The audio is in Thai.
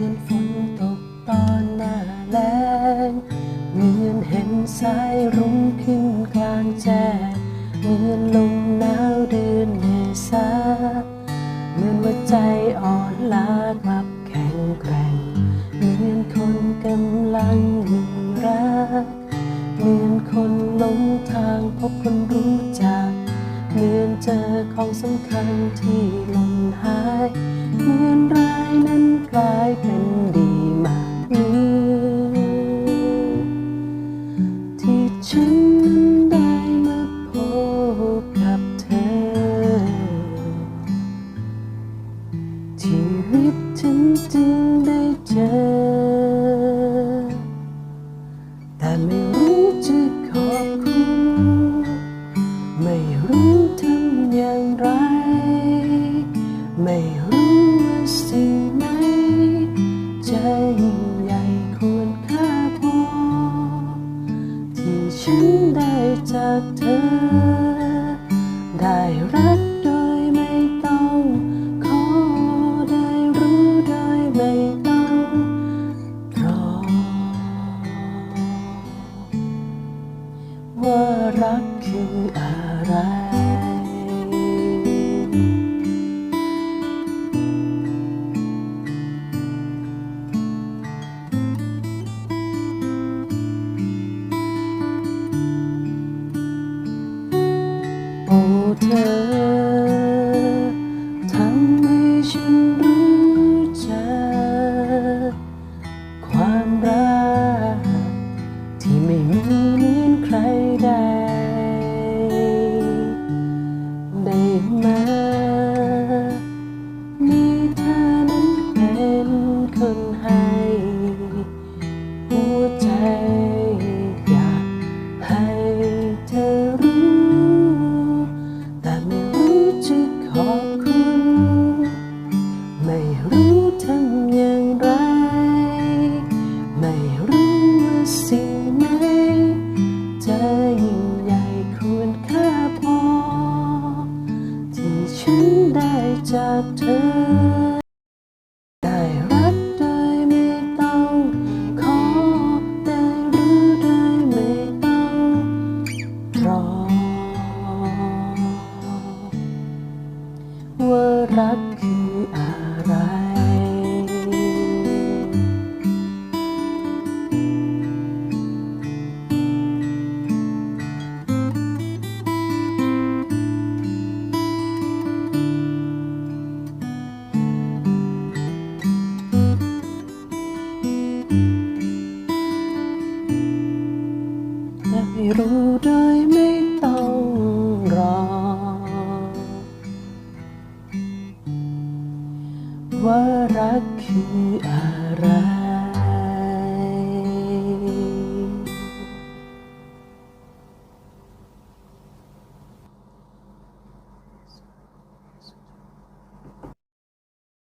มือนฝนตกตอนหน้าแล้งเหมือนเห็นสายรุ้งขึ้นกลางแจ้งเหมือนลมหนาวเดือนเมษาเหมือนว่าใจอ่อนล้ากลับแข็งแกร่งเหมือนคนกำลังหึงรักเหมือนคนหลงทางพบคนรู้จักเหมือนเจอของสำคัญที่หล่นหาย ชีวิตฉันจึงได้เจอ แต่ไม่รู้จะขอบคุณ ไม่รู้ทำอย่างไร ไม่รู้ว่าสิ่งไหนจะยิ่งใหญ่ควรค่าพอ ที่ฉันได้จากเธอ ได้รัก รักคืออะไร โอ้เธอ นคนให้ หัวใจอยากให้เธอรู้ แต่ไม่รู้จะขอบคุณ ไม่รู้ทำอย่างไร ไม่รู้ รู้โดยไม่ต้องรอ ว่ารักคืออะไร